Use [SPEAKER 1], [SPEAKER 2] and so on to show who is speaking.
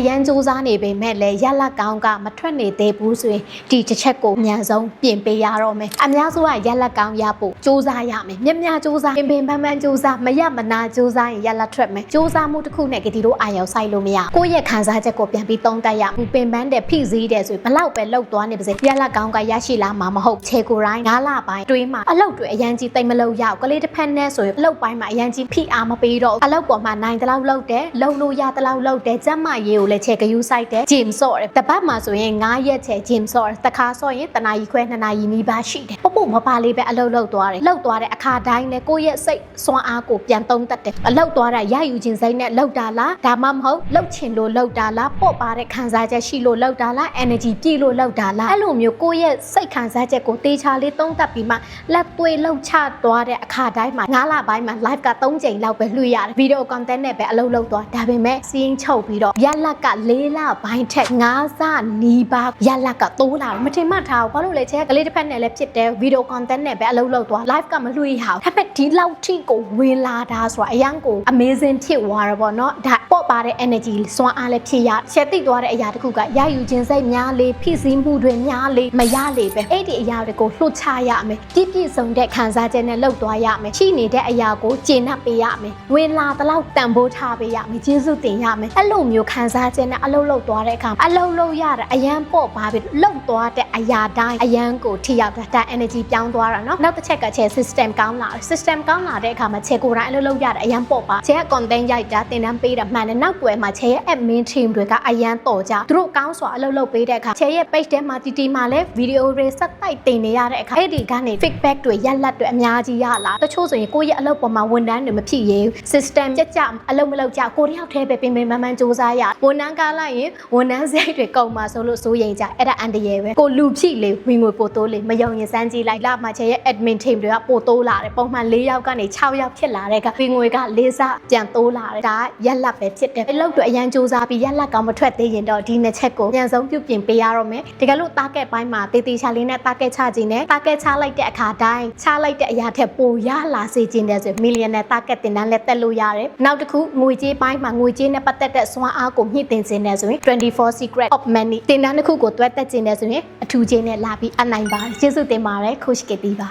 [SPEAKER 1] အရန်စူးစမ်းနေပေမဲ့လည်းရက်လက်ကောင်းကမထွက်နေသေးဘူးဆိုရင်ဒီတစ်ချက်ကိုအများဆုံးပြင်ပေးရတော့မယ်အများစုကရက်လက်ကောင်းရဖို့စူးစမ်းရမယ်မြက်မြစူးစမ်းပင်ပင်ပန်းပန်းစူးစမ်းမရမနာစူးစမ်းရင်ရက်လက်ထွက်မယ်စူးစမ်းမှုတစ်ခုနဲ့ကတိတို့အာရုံစိုက်လို့မရကိုယ့်ရဲ့ခံစားချက်ကိုပြန်ပြီးသုံးသပ်ရဘူးပင်ပန်းတဲ့ဖိစီးတဲ့ဆိုရင်ဘလောက်ပဲလှုပ်သွားနေပါစေရက်လက်ကောင်းကရရှိလာမှာမဟုတ်ခြေကိုယ်တိုင်းငါးလပိုင်းတွေးမှာအလုပ်တွေအရန်ကြီးတိတ်မလို့ရအောင်ကလေးတစ်ဖက်နဲ့ဆိုရင်အလုပ်ပိုင်းမှာအရန်ကြီးဖိအားမပေးတော့ဘူးအလုပ်ပေါ်မှာနိုင်တလောက်လှုပ်တယ်လှုပ်လို့ရတလောက်လှုပ်တယ်ကျမ်းမာရေးကိုလည်းခြေကယူဆိုင်တယ်ဂျင်ဆော့တယ်တပတ်မှာဆိုရင်9ရက်ခြေဂျင်ဆော့တယ်တခါဆော့ရင်တနာရီခွဲ2နာရီနီးပါးရှိတယ်ပုတ်ပုတ်မပါလေးပဲအလုပ်လုပ်သွားတယ်လှုပ်သွားတဲ့အခါတိုင်းနဲ့ကိုယ့်ရဲ့စိတ်စွမ်းအားကိုပြန်သုံးတတ်တယ်အလုပ်သွားတာရယူခြင်းစိတ်နဲ့လှုပ်တာလားဒါမှမဟုတ်လှုပ်ချင်လို့လှုပ်တာလားပေါ့ပါတဲ့ခံစားချက်ရှိလို့လှုပ်တာလား energy ပြည့်လို့လှုပ်တာလားအဲ့လိုမျိုးကိုယ့်ရဲ့စိတ်ခံစားချက်ကိုတေချာလေးသုံးသပ်ပြီးမှလက်သွေးလှုပ်ချသွားတဲ့အခါတိုင်းမှာ9လပိုင်းမှာ live က3ချိန်လောက်ပဲလွှင့်ရတယ် video content နဲ့ပဲအလုပ်လုပ်သွားဒါပေမဲ့စီးရင်ချုပ်ပြီးတော့ရလက်က4လပိုင်းထက်9ဆနီးပါးရလက်ကတိုးလာတယ်မထင်မှတ်ထားဘူးဘာလို့လဲချက်ကလေးတစ်ဖက်နဲ့လည်းဖြစ်တယ် video content နဲ့ပဲအလုပ်လုပ်သွား live ကမလွှင့်ရအောင်ဒါပေမဲ့ဒီလောက်ထိကိုဝင်လာတာဆိုတာအရန်ကို amazing ဖြစ်သွားတယ်ပေါ့နော်ဒါပေါ့ပါတဲ့ energy စွမ်းအားလည်းဖြစ်ရရှယ်သိသွားတဲ့အရာတစ်ခုကရယူခြင်းစိတ်များလေဖိစီးမှုတွေများလေမရလေပဲအဲ့ဒီအရာတွေကိုလှုပ်ချရမယ်ပြည့်ပြည့်စုံတဲ့ခံစားချက်နဲ့လှုပ်သွားရမယ်ရှိနေတဲ့အရာကိုကျေနပ်ပေးရမယ်ဝင်လာတလောက်တန်ဖိုးထားပေးရမယ်ကျေးဇူးတင်ရမယ်အဲ့လိုမျိုးခံစချက်နဲ့အလုပ်လုပ်သွားတဲ့အခါအလုပ်လုပ်ရတာအရန်ပေါ့ပါပြီလှုပ်သွားတဲ့အရာတိုင်းအရန်ကိုထိရောက်တာဒါ energy ပြောင်းသွားတာเนาะနောက်တစ်ချက်ကချဲ system ကောင်းလာတယ် system ကောင်းလာတဲ့အခါမှာချဲကိုယ်တိုင်အလုပ်လုပ်ရတာအရန်ပေါ့ပါချဲက content ရိုက်တာတင်တန်းပေးတာမှန်တယ်နောက်ွယ်မှာချဲရဲ့ admin team တွေကအရန်တော်ကြသူတို့ကောင်းစွာအလုပ်လုပ်ပေးတဲ့အခါချဲရဲ့ page ထဲမှာတီတီမှာလည်း video တွေဆက်တိုက်တင်နေရတဲ့အခါအဲ့ဒီကနေ feedback တွေရက်လက်တွေအများကြီးရလာတချို့ဆိုရင်ကိုယ့်ရဲ့အလုပ်ပေါ်မှာဝန်ထမ်းတွေမဖြစ်ရေး system ကြက်ကြအလုပ်မလုပ်ကြကိုတယောက်တည်းပဲပင်ပင်ပန်းပန်းစူးစမ်းရ ဝန်ထမ်းကားလိုက်ရင်ဝန်ထမ်းစိတ်တွေကုန်မှာဆိုလို့စိုးရိမ်ကြအဲ့ဒါအန်တရယ်ပဲကိုလူဖြစ်လေဝင်ငွေပို့တိုးလေမယုံရင်စမ်းကြည့်လိုက်လာမှချဲရဲ့ admin team တွေကပို့တိုးလာတယ်ပုံမှန်၄ယောက်ကနေ6ယောက်ဖြစ်လာတဲ့ကဝင်ငွေက၄ဆပြန်တိုးလာတယ်ဒါရက်လက်ပဲဖြစ်တယ်အလုပ်တွေအရန်စူးစမ်းပြီးရက်လက်ကောင်းမထွက်သေးရင်တော့ဒီနှစ်ချက်ကိုပြန်ဆုံးပြုပြင်ပေးရတော့မယ်တကယ်လို့ target ပိုင်းမှာတေးသေးချာလေးနဲ့ target ချခြင်းနဲ့ target ချလိုက်တဲ့အခါတိုင်းချလိုက်တဲ့အရာထက်ပိုရလာစေခြင်းတဲ့ဆို million နဲ့ target တင်တန်းလက်တက်လို့ရတယ်နောက်တစ်ခုငွေကြေးပိုင်းမှာငွေကြေးနဲ့ပတ်သက်တဲ့စွမ်းအားကိုမြင့်တင်ခြင်းနဲ့ဆိုရင်24 secret of money တင်တန်းတစ်ခုကိုတွဲတက်ခြင်းနဲ့ဆိုရင်အထူးချင်းနဲ့လာပြီးအနိုင်ပါတယ်ကျေးဇူးတင်ပါတယ် coach ကတီပါ